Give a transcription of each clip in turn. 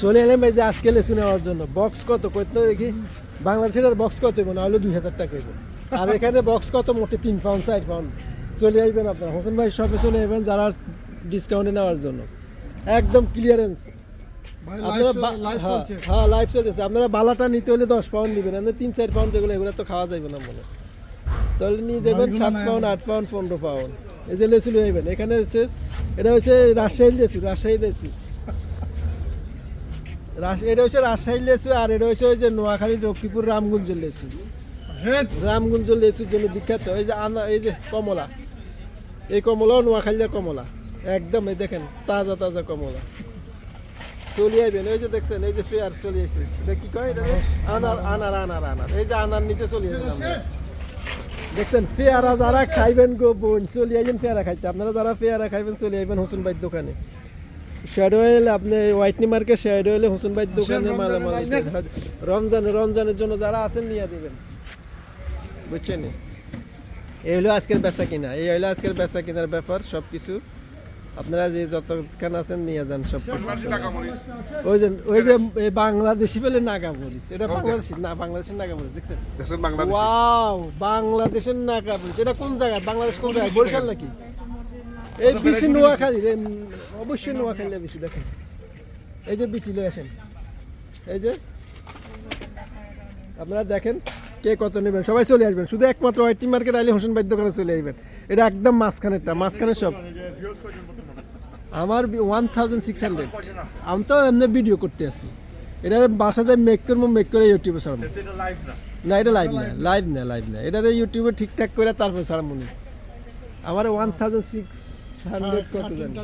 চলে এলাম এই যে আজকে লেসু নেওয়ার জন্য বক্স কত? কত দেখি বাংলাদেশের বক্স কত মনে হলো দুই হাজার টাকা হইবো। আর এখানে বক্স কত? মোটে তিন পাউন্ড চার পাউন্ড চলে আসবেন আপনার। হোসেন ভাই শপে চলে আসবেন যারা ডিসকাউন্টে নেওয়ার জন্য। একদম ক্লিয়ারেন্স ভাই হ্যাঁ, চলছে। হ্যাঁ চলতেছে। আপনারা বালাটা নিতে হলে দশ পাউন্ড নেবেন। আপনার তিন চার পাউন্ড যেগুলো এগুলো তো খাওয়া যাবে না মনে। তাহলে নিয়ে যাবেন সাত পাউন্ড আট পাউন্ড পনেরো পাউন্ড এই যে লেসু নিয়ে যাবেন এখানে হচ্ছে এটা হচ্ছে রাজশাহী লেসু রাজশাহী লেসু। রাজ- এটা হচ্ছে রাজশাহী লেসু আর এটা হচ্ছে ওই যে নোয়াখালী লক্ষ্মীপুর রামগঞ্জের লেসু। হেড রামগঞ্জ লেচুর জন্য বিখ্যাত। এই যে আনা এই যে কমলা। এই কমলাও নোয়াখালীর কমলা। একদম এই দেখেন তাজা তাজা কমলা। চলে আইবেন। এই যে দেখছেন এই যে ফেয়ার চলে এসে এটা কি কয় এটা? আনার আনার আনার আনার। এই যে আনার নিচে চলে আমরা দেখছেন পেয়ারা যারা খাইবেন গো বোন চলে আইবেন পেয়ারা খাইতে। আপনারা যারা পেয়ারা খাইবেন চলে আইবেন হোসেন ভাইয়ের দোকানে। অয়েল আপনি হোয়াইটনি মার্কেট অয়েলে হোসেন ভাইয়ের দোকানে মালামাল রমজানে রমজানের জন্য যারা আছেন নিয়ে দেবেন। বুঝছেন? এই হলো আজকের বেচা কিনা। এই হলো আজকের বেচা কিনার ব্যাপার সব কিছু আপনারা যে যতক্ষণ আছেন নিয়ে যান সব ওই যে ওই যে বাংলাদেশি বলে নাগামরিচ। এটা বাংলাদেশি? না বাংলাদেশের নাগামরিচ দেখছেন? দেখছেন ওয়াও বাংলাদেশের নাগামরিচ। এটা কোন জায়গায়? বাংলাদেশ কোন জায়গায়? বরিশাল নাকি? এই বিসি নোয়াখালী অবশ্যই নোয়াখালী বিসি দেখেন। এই যে বিসি লয়ে আসেন। এই যে আপনারা দেখেন কে কত নেবেন। সবাই চলে আসবেন। শুধু একমাত্র ওয়াইটি মার্কেট আইলে হোসেন ভাই দোকানে চলে আসবেন। এটা একদম মাঝখানেরটা মাঝখানে সব। আমার ওয়ান থাউজেন্ড সিক্স হান্ড্রেড আমি তো এমনি ভিডিও করতে আসি এটা বাসা যায় মেক করব মেক করে ইউটিউবে ছাড়বো। না। এটা লাইভ না লাইভ না লাইভ না। এটা ইউটিউবে ঠিকঠাক করে তারপরে ছাড়বো আমার ওয়ান থাউজেন্ড সিক্স হান্ড্রেড কত জানি?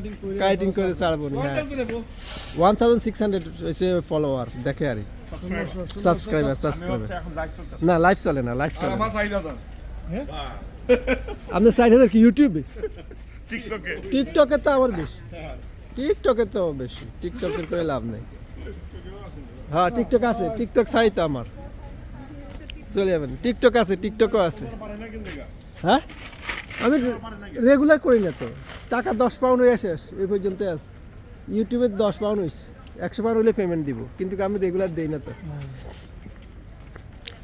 কাইটিং করে ছাড়বো নি হ্যাঁ। ওয়ান থাউজেন্ড সিক্স হান্ড্রেড হচ্ছে ফলোয়ার দেখে আর। সাবস্ক্রাইবার সাবস্ক্রাইবার না লাইভ চলে না লাইভ চলে দাম আপনার সাইড হাজার কি ইউটিউবে টিকটকে টিকটকে তো আমার বেশি। টিকটকে তো বেশি। টিকটকের করে লাভ নেই। হ্যাঁ টিকটক আছে। টিকটক সাই তো আমার। চলে যাবেন। টিকটক আছে টিকটকও আছে। হ্যাঁ? আমি রেগুলার করি না তো। টাকা দশ পাউন্ড হয়ে শেষ এই পর্যন্ত আস ইউটিউবে দশ পাউন্ড হয়েছে একশো পাউন্ড হলে পেমেন্ট দিব, কিন্তু আমি রেগুলার দিই না তো।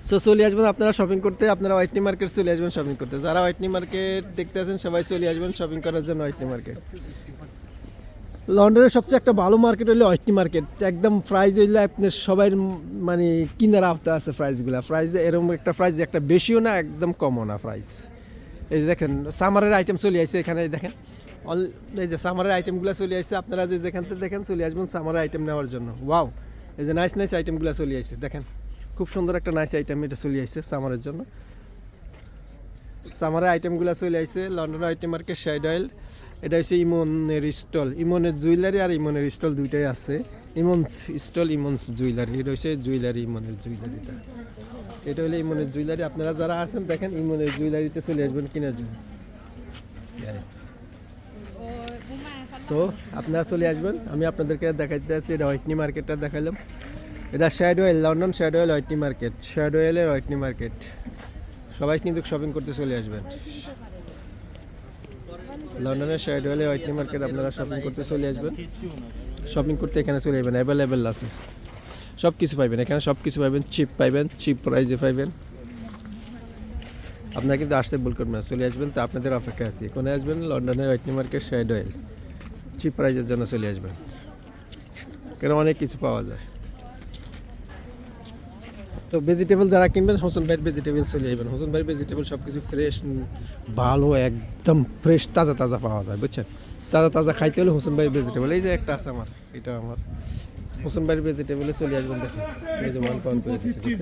সো চলে আসবেন আপনারা শপিং করতে, আপনারা হোয়াইটনি মার্কেট চলে আসবেন শপিং করতে। যারা হোয়াইটনি মার্কেট দেখতে আছেন, সবাই চলে আসবেন শপিং করার জন্য হোয়াইটনি মার্কেট লন্ডনের সবচেয়ে একটা ভালো মার্কেট হলো হোয়াইটনি মার্কেট একদম প্রাইজ হইলে আপনার সবাই মানে কিনার আওতা আছে প্রাইসগুলো প্রাইস এরকম একটা প্রাইস একটা বেশিও না, একদম কমও না প্রাইস এই যে দেখেন সামারের আইটেম চলে আসছে এখানে দেখেন। অল এই যে সামারের আইটেমগুলো চলে আসছে আপনারা যে যেখান থেকে দেখেন চলে আসবেন সামারের আইটেম নেওয়ার জন্য। ওয়াও এই যে নাইস নাইস আইটেমগুলো চলে আসছে দেখেন। খুব সুন্দর একটা নাইস আইটেম এটা চলে আসছে সামারের জন্য। সামারের আইটেমগুলো চলে আসছে London item market Shadwell এটা হচ্ছে ইমনের স্টল। ইমনের জুয়েলারি আর ইমনের স্টল দুইটাই আছে। Emon's stall, Emon's jewellery. এটা হচ্ছে জুয়েলারি, ইমনের জুয়েলারিটা। এটা হলো ইমনের জুয়েলারি। আপনারা যারা আছেন, দেখেন ইমনের জুয়েলারিতে চলে আসবেন কেনার জন্য। সো আপনারা চলে আসবেন। আমি আপনাদেরকে দেখাইতে আছি, এটা হোয়াইটনি মার্কেটটা দেখালাম এটা Shadwell, London Shadwell, Whitney market. Shadow অয়েলের হোয়াইটনি মার্কেট। সবাই কিন্তু শপিং করতে চলে আসবেন। লন্ডনের শ্যাডো অয়েলের হোয়াইটনি মার্কেট, আপনারা শপিং করতে চলে আসবেন। শপিং করতে এখানে চলে যাবেন অ্যাভেলেবেল আছে। সব কিছু পাইবেন। এখানে সব কিছু পাইবেন চিপ পাইবেন চিপ প্রাইজে পাইবেন। আপনারা কিন্তু আসতে ভুল করবেন না, চলে আসবেন তো আপনাদের অপেক্ষা আছি। কোনে আসবেন লন্ডনের Whitney market Shadwell cheap প্রাইজের জন্য চলে আসবেন। কেন অনেক কিছু পাওয়া যায়। তো ভেজিটেবল যারা কিনবেন, হোসেন ভাইয়ের ভেজিটেবল চলে যাবেন হোসেন ভাইয়ের ভেজিটেবল সব কিছু ফ্রেশ ভালো, একদম ফ্রেশ তাজা তাজা পাওয়া যায়, বুঝছেন? তাজা তাজা খাইতে হলে হোসেন ভাইয়ের ভেজিটেবল এই যে একটা আছে আমার, এটা আমার। হোসেন ভাইয়ের ভেজিটেবলে চলে আসবেন দেখেন। এই যে ওয়ান পাউন্ড করে দিচ্ছে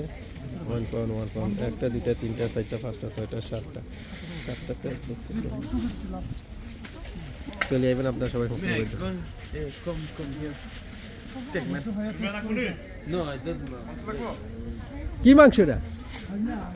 ওয়ান পাউন্ড ওয়ান পাউন্ড একটা দুইটা তিনটা চারটা পাঁচটা ছয়টা সাতটা। সাতটা চলে আসবেন আপনার সবাই। কি মাংস এটা?